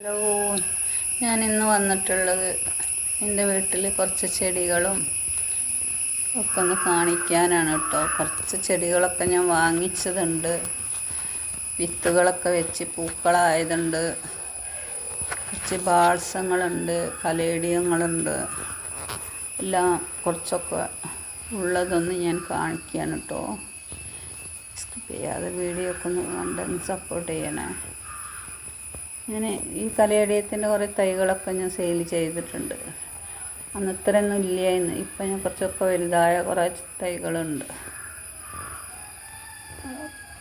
Hello. ഞാൻ ഇന്ന് വന്നിട്ടുള്ളത് എന്റെ വീട്ടിൽ കുറച്ച് ചെടികളും ഒക്കെ ഒന്ന് കാണിക്കാനാണ് കേട്ടോ. കുറച്ച് ചെടികളൊക്കെ ഞാൻ വാങ്ങിച്ചതുണ്ട്. വിത്തുകളൊക്കെ വെച്ച് പൂക്കളായതുണ്ട്. കുറച്ച് ബാൾസങ്ങളുണ്ട് കലേഡിയങ്ങളുണ്ട്. എല്ലാം കുറച്ചൊക്കെ ഉള്ളതൊന്ന് ഞാൻ കാണിക്കുകയാണ് കേട്ടോ. ചെയ്യാതെ വീഡിയോ ഒക്കെ ഒന്ന് കണ്ടെന്ന് സപ്പോർട്ട് ചെയ്യണേ. ഞാൻ ഈ കലയടിയത്തിന്റെ കുറേ തൈകളൊക്കെ ഞാൻ സെയിൽ ചെയ്തിട്ടുണ്ട്. അന്ന് ഇത്രയൊന്നും ഇല്ലായിരുന്നു. ഇപ്പം ഞാൻ കുറച്ചൊക്കെ വലുതായ കുറേ തൈകളുണ്ട്.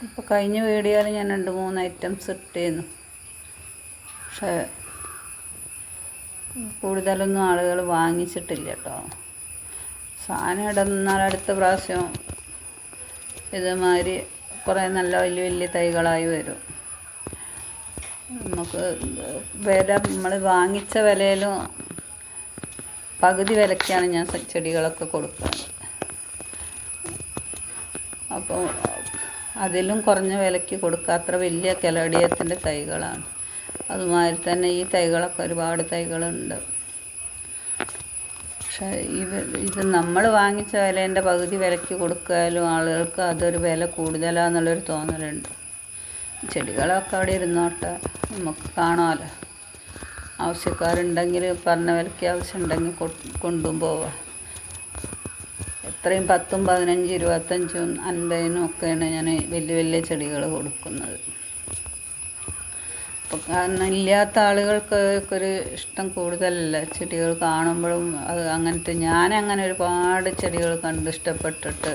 ഇപ്പോൾ കഴിഞ്ഞ വീഡിയോയിൽ ഞാൻ രണ്ട് മൂന്ന് ഐറ്റംസ് ഇട്ടിരുന്നു പക്ഷേ കൂടുതലൊന്നും ആളുകൾ വാങ്ങിച്ചിട്ടില്ല കേട്ടോ. സാധനം ഇടുന്നാൽ അടുത്ത പ്രാവശ്യം ഇതുമാതിരി കുറേ നല്ല വലിയ വലിയ തൈകളായി വരും. നമുക്ക് വില നമ്മൾ വാങ്ങിച്ച വിലയിലും പകുതി വിലയ്ക്കാണ് ഞാൻ ചെടികളൊക്കെ കൊടുക്കുന്നത്. അപ്പോൾ അതിലും കുറഞ്ഞ വിലയ്ക്ക് കൊടുക്കാത്ര വലിയ കെലടിയത്തിന്റെ തൈകളാണ്. അതുമാതിരി തന്നെ ഈ തൈകളൊക്കെ ഒരുപാട് തൈകളുണ്ട്. പക്ഷേ ഇത് ഇത് നമ്മൾ വാങ്ങിച്ച വിലേന്റെ പകുതി വിലയ്ക്ക് കൊടുക്കാനും ആളുകൾക്ക് അതൊരു വില കൂടുതലാണെന്നുള്ളൊരു തോന്നലുണ്ട്. ചെടികളൊക്കെ അവിടെ ഇരുന്നോട്ടെ. നമുക്ക് കാണാമല്ലോ ആവശ്യക്കാരുണ്ടെങ്കിൽ പറഞ്ഞ വിലയ്ക്ക് ആവശ്യമുണ്ടെങ്കിൽ കൊണ്ടും പോവാം. എത്രയും പത്തും പതിനഞ്ചും ഇരുപത്തഞ്ചും അൻപതിനും ഒക്കെയാണ് ഞാൻ വലിയ വലിയ ചെടികൾ കൊടുക്കുന്നത്. അപ്പോൾ കാരണം ഇല്ലാത്ത ആളുകൾക്ക് ഒരു ഇഷ്ടം കൂടുതലല്ല. ചെടികൾ കാണുമ്പോഴും അത് അങ്ങനത്തെ ഞാനങ്ങനെ ഒരുപാട് ചെടികൾ കണ്ട് ഇഷ്ടപ്പെട്ടിട്ട്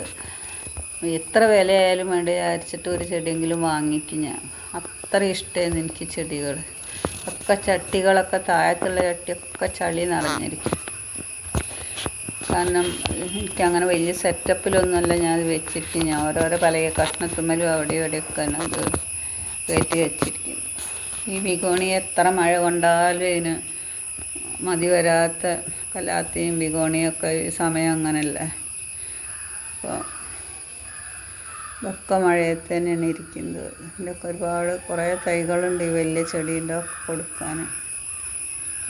എത്ര വിലയായാലും വേണ്ട വിചാരിച്ചിട്ട് ഒരു ചെടിയെങ്കിലും വാങ്ങിക്കും ഞാൻ. അത്ര ഇഷ്ടമായിരുന്നു എനിക്ക് ചെടികൾ. ഒക്കെ ചട്ടികളൊക്കെ താഴത്തുള്ള ചട്ടിയൊക്കെ ചളി നിറഞ്ഞിരിക്കും. കാരണം എനിക്കങ്ങനെ വലിയ സെറ്റപ്പിലൊന്നുമല്ല ഞാൻ അത് വെച്ചിരിക്കും ഞാൻ ഓരോരോ പല കഷ്ണത്തുമ്മലും അവിടെ ഇവിടെയൊക്കെ അത് കയറ്റി വെച്ചിരിക്കും ഈ ബിഗോണി എത്ര മഴ കൊണ്ടാലും ഇതിന് മതി വരാത്ത കലാത്തിയും ബിഗോണിയൊക്കെ ഈ സമയം അങ്ങനല്ലേ. അപ്പോൾ ഇതൊക്കെ മഴയത്ത് തന്നെയാണ് ഇരിക്കുന്നത്. ഇതിലൊക്കെ ഒരുപാട് കുറേ തൈകളുണ്ട് ഈ വലിയ ചെടീന്റെ ഒക്കെ കൊടുക്കാൻ.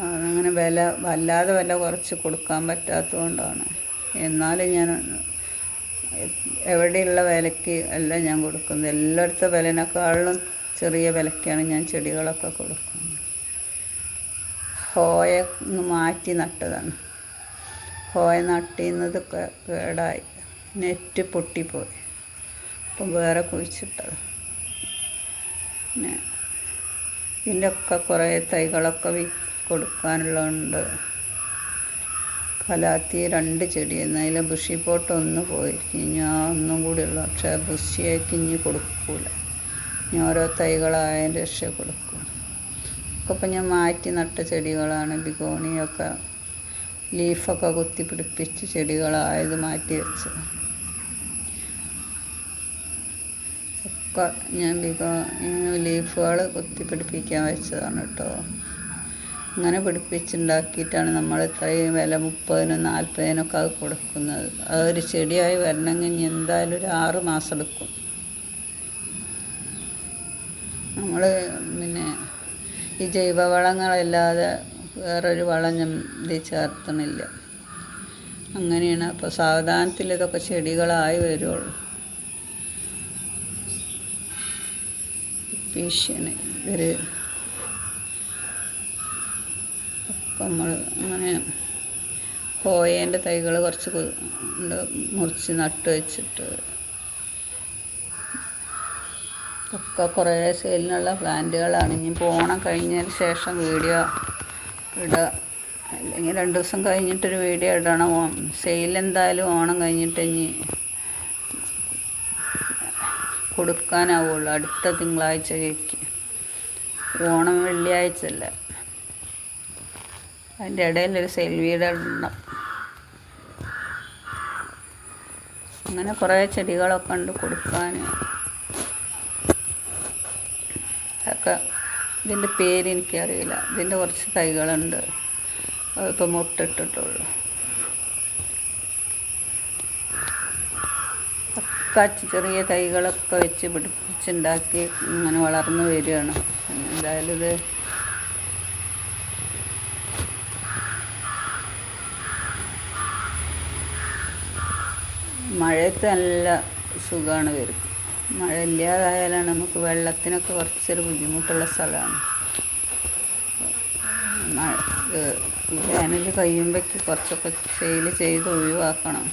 അതങ്ങനെ വില വല്ലാതെ വില കുറച്ച് കൊടുക്കാൻ പറ്റാത്തതുകൊണ്ടാണ്. എന്നാലും ഞാൻ എവിടെയുള്ള വിലയ്ക്ക് അല്ല ഞാൻ കൊടുക്കുന്നത്. എല്ലായിടത്തെ വിലനേക്കാളും ചെറിയ വിലയ്ക്കാണ് ഞാൻ ചെടികളൊക്കെ കൊടുക്കുന്നത്. ഹോയ മാറ്റി നട്ടതാണ്. ഹോയ നട്ടിന്നതൊക്കെ കേടായി. നെറ്റ് പൊട്ടിപ്പോയി. അപ്പം വേറെ കുഴിച്ചിട്ടത്. പിന്നെ ഇതിന്റെ ഒക്കെ കുറേ തൈകളൊക്കെ വി കൊടുക്കാനുള്ളതുണ്ട്. കലാത്തി രണ്ട് ചെടി എന്നതിൽ ബുഷി പോട്ട് ഒന്ന് പോയി ഞാൻ ഒന്നും കൂടി ഉള്ളു. പക്ഷേ ബുഷിയേക്ക് ഇനി കൊടുക്കൂല. ഞാൻ ഓരോ തൈകളായാലും രക്ഷ കൊടുക്കും. ഒക്കെ ഇപ്പം ഞാൻ മാറ്റി നട്ട ചെടികളാണ്. ബിഗോണിയൊക്കെ ലീഫൊക്കെ കുത്തി പിടിപ്പിച്ച് ചെടികളായത് മാറ്റി വെച്ചത്. ഞാൻ ബിഗോ ലീഫുകൾ കുത്തി പിടിപ്പിക്കാൻ വെച്ചതാണ് കേട്ടോ അങ്ങനെ പിടിപ്പിച്ചുണ്ടാക്കിയിട്ടാണ് നമ്മൾ ഇത്രയും വില മുപ്പതിനും നാൽപ്പതിനൊക്കെ അത് കൊടുക്കുന്നത്. അതൊരു ചെടിയായി വരണമെങ്കിൽ എന്തായാലും ഒരു ആറ് മാസം എടുക്കും. നമ്മൾ പിന്നെ ഈ ജൈവവളങ്ങളല്ലാതെ വേറൊരു വളം ഇതിൽ ചേർത്തണില്ല. അങ്ങനെയാണ് അപ്പോൾ സാവധാനത്തിൽ ഇതൊക്കെ ചെടികളായി വരുള്ളൂ. ഭീഷണി ഇവർ അപ്പം നമ്മൾ അങ്ങനെ കോയേന്റെ തൈകൾ കുറച്ച് മുറിച്ച് നട്ട് വെച്ചിട്ട് ഒക്കെ കുറേ സെയിലിനുള്ള പ്ലാന്റുകളാണ്. ഇനി പോണം കഴിഞ്ഞതിന് ശേഷം വീഡിയോ ഇടുക അല്ലെങ്കിൽ രണ്ട് ദിവസം കഴിഞ്ഞിട്ടൊരു വീഡിയോ ഇടണം. സെയിൽ എന്തായാലും ഓണം കഴിഞ്ഞിട്ട് ഇനി കൊടുക്കാനാവുള്ളൂ. അടുത്ത തിങ്കളാഴ്ചയ്ക്ക് ഓണം വെള്ളിയാഴ്ച അല്ല അതിന്റെ ഇടയിൽ ഒരു സെയിൽ വീട് അങ്ങനെ കുറേ ചെടികളൊക്കെ ഉണ്ട് കൊടുക്കാൻ അതൊക്കെ ഇതിന്റെ പേര് എനിക്കറിയില്ല. ഇതിന്റെ കുറച്ച് തൈകളുണ്ട്. അതിപ്പോൾ മുട്ടിട്ടിട്ടുള്ളൂ കാച്ചി ചെറിയ തൈകളൊക്കെ വെച്ച് പിടിപ്പിച്ചുണ്ടാക്കി ഇങ്ങനെ വളർന്നു വരികയാണ്. എന്തായാലും ഇത് മഴയത്ത് നല്ല സുഖമാണ് വരും മഴ ഇല്ലാതായാലാണ് നമുക്ക് വെള്ളത്തിനൊക്കെ കുറച്ചൊരു ബുദ്ധിമുട്ടുള്ള സ്ഥലമാണ്. മഴ വേനൽ കഴിയുമ്പോഴേക്ക് കുറച്ചൊക്കെ സെയിൽ ചെയ്ത് ഒഴിവാക്കണം.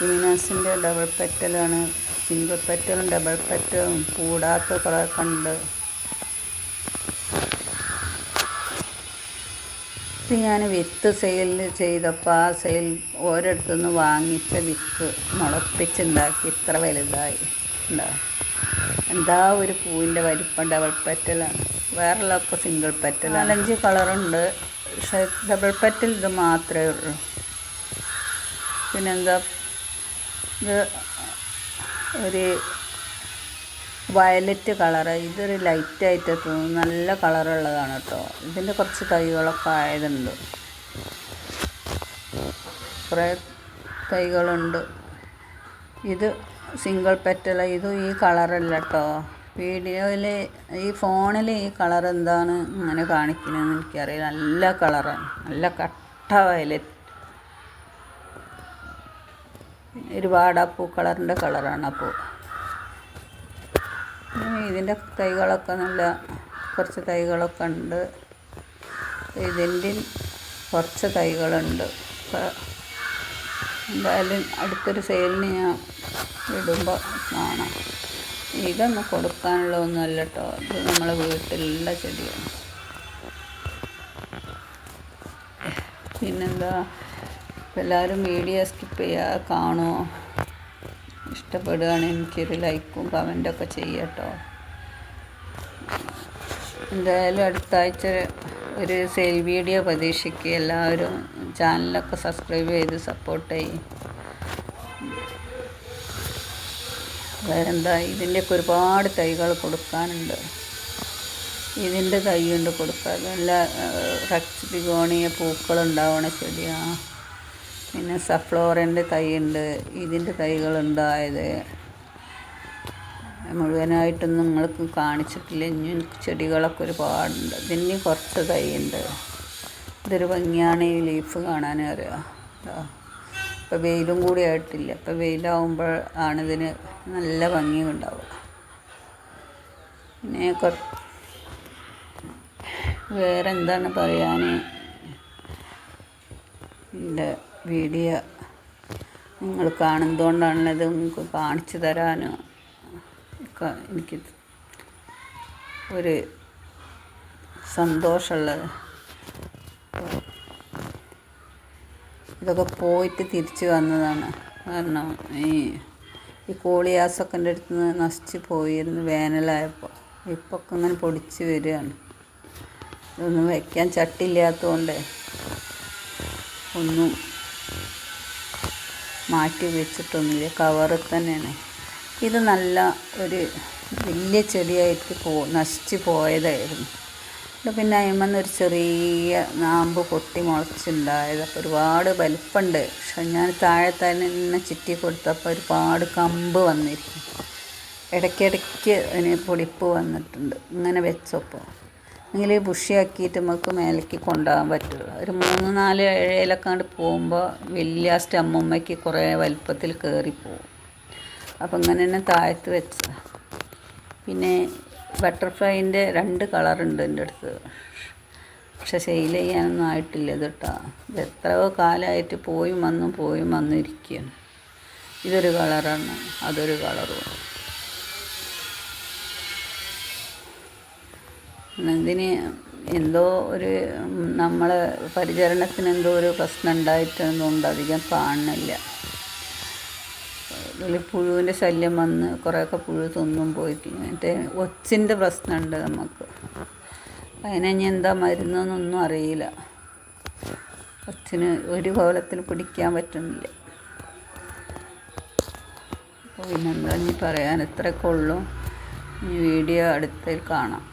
അക്യുമിനാസിന്റെ ഡബിൾ പെറ്റലാണ്. സിംഗിൾ പെറ്റലും ഡബിൾ പെറ്റലും കൂടാത്ത കളർ കണ്ട്. ഞാൻ വിത്ത് സെയിൽ ചെയ്തപ്പോൾ ആ സെയിൽ ഓരോരുത്തു നിന്ന് വാങ്ങിച്ച വിത്ത് മുളപ്പിച്ചുണ്ടാക്കി. ഇത്ര വലുതായി. ഉണ്ടാ? എന്താ ഒരു പൂവിന്റെ വലിപ്പം ഡബിൾ പെറ്റലാണ്. വേറെയുള്ളതൊക്കെ സിംഗിൾ പെറ്റൽ നാലഞ്ച് കളറുണ്ട്. പക്ഷേ ഡബിൾ പെറ്റൽ ഇത് മാത്രമേ ഉള്ളൂ. പിന്നെന്താ? ഇത് ഒരു വയലറ്റ് കളറ്. ഇതൊരു ലൈറ്റായിട്ട് തോന്നും നല്ല കളറുള്ളതാണ് കേട്ടോ ഇതിന്റെ കുറച്ച് തൈകളൊക്കെ ആയതുണ്ട്. കുറേ തൈകളുണ്ട്. ഇത് സിംഗിൾ പെറ്റല ഇതും ഈ കളറല്ല കേട്ടോ വീഡിയോയിൽ ഈ ഫോണിൽ ഈ കളർ എന്താണ് ഇങ്ങനെ കാണിക്കുന്നതെന്ന് എനിക്കറിയില്ല. നല്ല കളറാണ് നല്ല കട്ട വയലറ്റ്. ഒരുപാട് ആ പൂ കളറിന്റെ കളറാണ് ആ പൂ. ഇതിന്റെ തൈകളൊക്കെ നല്ല കുറച്ച് തൈകളൊക്കെ ഉണ്ട്. ഇതിന്റെ കുറച്ച് തൈകളുണ്ട്. എന്തായാലും അടുത്തൊരു സെയിലിന് ഞാൻ ഇടുമ്പോൾ കാണാം. ഇതൊന്നും കൊടുക്കാനുള്ള ഒന്നുമല്ല കേട്ടോ. ഇത് നമ്മളെ വീട്ടിലുള്ള ചെടിയാണ്. പിന്നെന്താ? എല്ലാവരും വീഡിയോ സ്കിപ്പ് ചെയ്യുക കാണുമോ ഇഷ്ടപ്പെടുകയാണെങ്കിൽ എനിക്കൊരു ലൈക്കും കമന്റൊക്കെ ചെയ്യട്ടോ എന്തായാലും അടുത്ത ആഴ്ച ഒരു സെയിൽ വീഡിയോ പ്രതീക്ഷിക്കുക. എല്ലാവരും ചാനലൊക്കെ സബ്സ്ക്രൈബ് ചെയ്ത് സപ്പോർട്ട് ചെയ്യും. വേറെന്താ? ഇതിന്റെയൊക്കെ ഒരുപാട് തൈകൾ കൊടുക്കാനുണ്ട്. ഇതിന്റെ തൈയുണ്ട് കൊടുക്കാൻ നല്ല റക്സ് ബിഗോണിയ പൂക്കളുണ്ടാവണ ചെടിയാണ് പിന്നെ സഫ്ലോറിന്റെ തൈയുണ്ട്. ഇതിന്റെ തൈകളുണ്ടായത് മുഴുവനായിട്ടൊന്നും നിങ്ങൾക്ക് കാണിച്ചിട്ടില്ല. ഇനി ചെടികളൊക്കെ ഒരുപാടുണ്ട്. ഇതിന് കുറച്ച് തൈയുണ്ട്. ഇതൊരു ഭംഗിയാണ് ഈ ലീഫ് കാണാൻ അറിയാം. ഇപ്പോൾ വെയിലും കൂടി ആയിട്ടില്ല. ഇപ്പോൾ വെയിലാവുമ്പോൾ ആണ് ഇതിന് നല്ല ഭംഗി ഉണ്ടാവുക. പിന്നെ വേറെ എന്താണ് പറയാൻ ഇതിന്റെ വീഡിയോ നിങ്ങൾ കാണുന്നതുകൊണ്ടാണല്ലോ ഇത് നിങ്ങൾക്ക് കാണിച്ചു തരാനോ എനിക്ക് ഒരു സന്തോഷമുള്ളത് ഇതൊക്കെ പോയിട്ട് തിരിച്ചു വന്നതാണ്. കാരണം ഈ ഈ കോളിയാസൊക്കെ എന്റെ അടുത്ത് നിന്ന് നശിച്ച് പോയിരുന്നു വേനലായപ്പോൾ. ഇപ്പോൾ ഒക്കെ ഇങ്ങനെ പൊടിച്ച് വരികയാണ്. ഇതൊന്നും വയ്ക്കാൻ ചട്ടില്ലാത്തതുകൊണ്ട് ഒന്നും മാറ്റി വെച്ചിട്ടൊന്നുമില്ല. കവറിൽ തന്നെയാണ്. ഇത് നല്ല ഒരു വലിയ ചെടിയായിട്ട് പോ നശിച്ച് പോയതായിരുന്നു. പിന്നെ അതിന്മേൽ ഒരു ചെറിയ നാമ്പ് പൊട്ടി മുളച്ചുണ്ടായത്. അപ്പോൾ ഒരുപാട് വലിപ്പമുണ്ട്. പക്ഷെ ഞാൻ താഴെ തന്നെ ചുറ്റി കൊടുത്തപ്പോൾ ഒരുപാട് കമ്പ് വന്നിരിക്കും ഇടയ്ക്കിടയ്ക്ക് അതിന് പൊടിപ്പ് വന്നിട്ടുണ്ട്. ഇങ്ങനെ വെച്ചപ്പോൾ. എങ്കിൽ ബുഷിയാക്കിയിട്ട് നമുക്ക് മേലേക്ക് കൊണ്ടുപോകാൻ പറ്റുള്ളൂ ഒരു മൂന്ന് നാല് ഏഴയിലൊക്കെ കണ്ട് പോകുമ്പോൾ വലിയ സ്റ്റമ്മുമ്മയ്ക്ക് കുറേ വലിപ്പത്തിൽ കയറിപ്പോവും അപ്പം ഇങ്ങനെ തന്നെ താഴത്ത് വെച്ചതാണ് പിന്നെ ബട്ടർഫ്ലൈന്റെ രണ്ട് കളറുണ്ട് എന്റെ അടുത്ത്. പക്ഷെ സെയിൽ ചെയ്യാനൊന്നും ആയിട്ടില്ല ഇത് കേട്ടോ. ഇത് എത്രയോ കാലമായിട്ട് പോയും വന്നും പോയും വന്നും ഇരിക്കുകയാണ് ഇതൊരു കളറാണ്. അതൊരു കളറും. ഇതിന് എന്തോ ഒരു നമ്മൾ പരിചരണത്തിന് എന്തോ ഒരു പ്രശ്നം ഉണ്ടായിട്ടൊന്നും അധികം കാണുന്നില്ല. അതിൽ പുഴുവിന്റെ ശല്യം വന്ന് കുറേയൊക്കെ പുഴു തിന്നും പോയിട്ടില്ല മറ്റേ ഒച്ചിന്റെ പ്രശ്നമുണ്ട് നമുക്ക്. അതിനി ഇനി എന്താ മരുന്നെന്നൊന്നും അറിയില്ല. ഒച്ചിന് ഒരു കോലത്തിൽ പിടിക്കാൻ പറ്റുന്നില്ല. അപ്പോൾ പിന്നെന്താ ഇനി പറയാൻ? ഇത്രയൊക്കെ ഈ വീഡിയോ അടുത്തിൽ കാണാം.